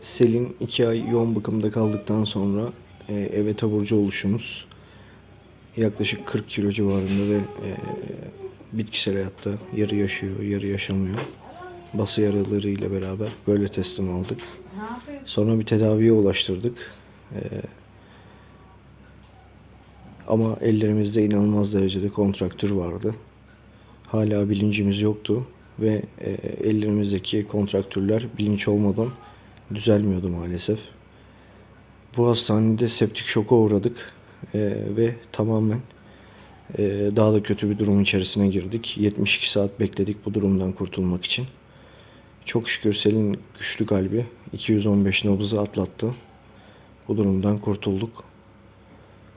Selin iki ay yoğun bakımda kaldıktan sonra e, eve taburcu oluşumuz yaklaşık 40 kilo civarında ve e, bitkisel hayatta yarı yaşıyor, yarı yaşamıyor. Bası yaralarıyla beraber böyle teslim aldık. Sonra bir tedaviye ulaştırdık. E, ama ellerimizde inanılmaz derecede kontraktür vardı. Hala bilincimiz yoktu ve e, ellerimizdeki kontraktürler bilinç olmadan düzelmiyordu maalesef. Bu hastanede septik şoka uğradık e, ve tamamen e, daha da kötü bir durum içerisine girdik. 72 saat bekledik bu durumdan kurtulmak için. Çok şükür Selin güçlü kalbi 215 nabızı atlattı. Bu durumdan kurtulduk.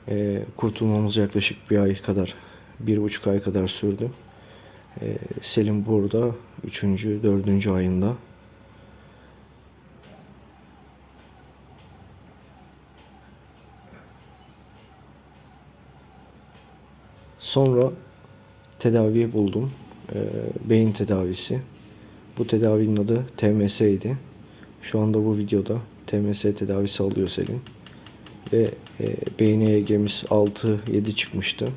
E, kurtulmamız yaklaşık bir ay kadar, bir buçuk ay kadar sürdü. E, Selim burada 3. 4. ayında. Sonra tedaviyi buldum. Ee, beyin tedavisi. Bu tedavinin adı TMS idi. Şu anda bu videoda TMS tedavisi alıyor Selin. Ve e, beyin EEG'miz 6-7 çıkmıştı.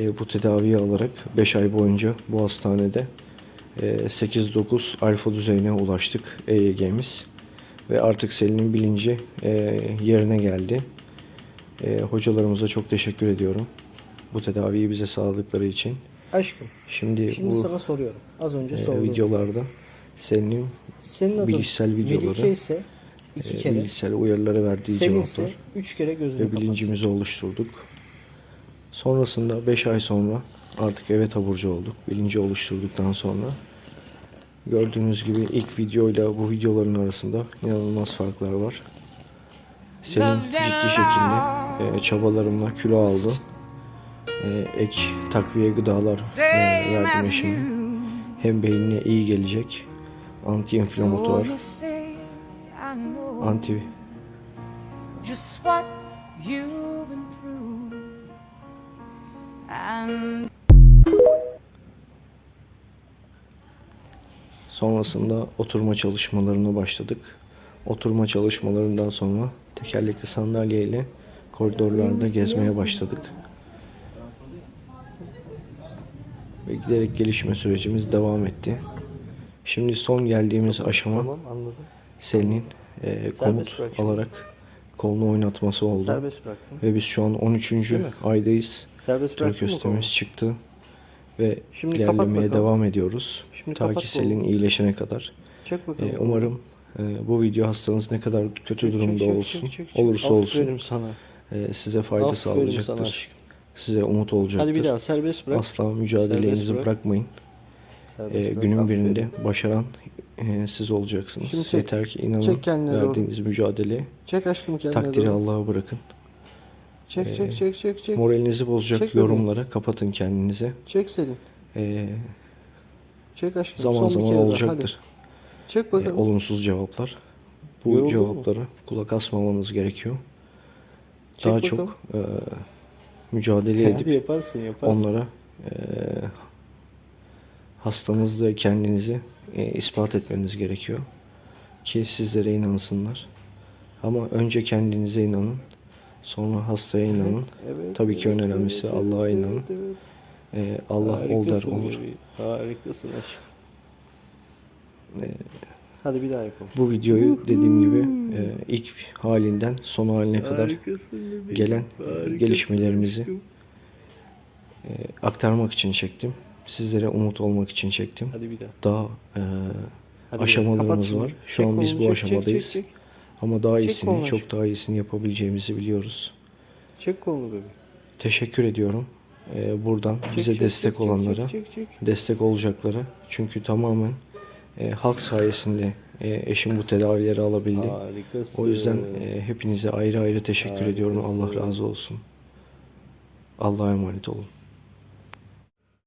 E, bu tedaviyi alarak 5 ay boyunca bu hastanede e, 8-9 alfa düzeyine ulaştık EEG'miz. Ve artık Selin'in bilinci e, yerine geldi. E, hocalarımıza çok teşekkür ediyorum. Bu tedaviyi bize sağladıkları için. Aşkım, Şimdi, şimdi bu sana soruyorum. Az önce e, sordum. videolarda Senin adın bilişsel videoları, Melike ise iki e, kere, bilişsel uyarılara verdiği cevaplar üç kere gözünü ve bilincimizi oluşturduk. Sonrasında 5 ay sonra artık eve taburcu olduk. Bilinci oluşturduktan sonra gördüğünüz gibi ilk videoyla bu videoların arasında inanılmaz farklar var. Selin ciddi şekilde e, çabalarımla kilo aldı. E, ek takviye gıdalar e, verdim eşime. Hem beynine iyi gelecek. Anti inflamatuar, anti Sonrasında oturma çalışmalarına başladık. Oturma çalışmalarından sonra tekerlekli sandalyeyle koridorlarda gezmeye başladık. Ve giderek gelişme sürecimiz devam etti. Şimdi son geldiğimiz aşama Tamam. Selin'in e, komut alarak kolunu oynatması oldu. Ve biz şu an 13. mi? aydayız. Serbest Türköstemiz kolu? çıktı. Ve Şimdi ilerlemeye devam ediyoruz. Şimdi Ta ki Selin iyileşene kadar. Ee, umarım e, bu video hastanız ne kadar kötü Çek, durumda çek, olsun, çek, çek, çek. olursa Aferin olsun sana. e, size fayda Aferin sana sağlayacaktır. aşkım. Size umut olacaktır. Hadi bir daha serbest bırak. Asla mücadelenizi Serbest bırak. bırakmayın. Serbest E, bırak, günün aferin. birinde başaran e, siz olacaksınız. Şimdi çek. Yeter ki inanın Çek kendine doğru. verdiğiniz mücadeleye Çek aşkım takdiri. Allah'a bırakın. Çek Ee, çek çek çek çek. Moralinizi bozacak Çek bebeğim. yorumlara kapatın kendinize. Çek Selin. E, Çek aşkım. zaman Son zaman olacaktır. Hadi. Çek e, bakalım. olumsuz cevaplar. Bu Yoruldun mu? cevaplara kulak asmamanız gerekiyor. Çek Daha bakalım. çok e, mücadele edip yaparsın yaparsın. onlara e, hastanızda kendinizi e, ispat etmeniz gerekiyor ki sizlere inansınlar. Ama önce kendinize inanın, sonra hastaya inanın. Evet, Tabii ki en evet, önemlisi evet, Allah'a evet, inanın. evet, evet. E, Allah ol der Harikasın olur. Harikasın aşkım. E, Hadi bir daha yapalım. bu videoyu dediğim gibi e, ilk halinden son haline kadar Harikasın bebeğim, gelen harikasın gelişmelerimizi aşkım. e, aktarmak için çektim. Sizlere umut olmak için çektim. Hadi bir daha. Daha e, Hadi aşamalarımız Kapat var. Şu Çek an biz bu çek, çek, aşamadayız. Çek, çek, Ama daha Çek iyisini, kolunu çok daha iyisini yapabileceğimizi biliyoruz. Çek kolunu bebeğim. Teşekkür ediyorum. e, buradan Çek, bize çek, destek çek, olanlara, Çek, çek, çek. destek olacaklara. Çünkü tamamen e, halk sayesinde e, eşim bu tedavileri alabildi. Harikasın. O yüzden e, hepinize ayrı ayrı teşekkür ediyorum. Allah Harikasın. razı olsun. Allah'a emanet olun.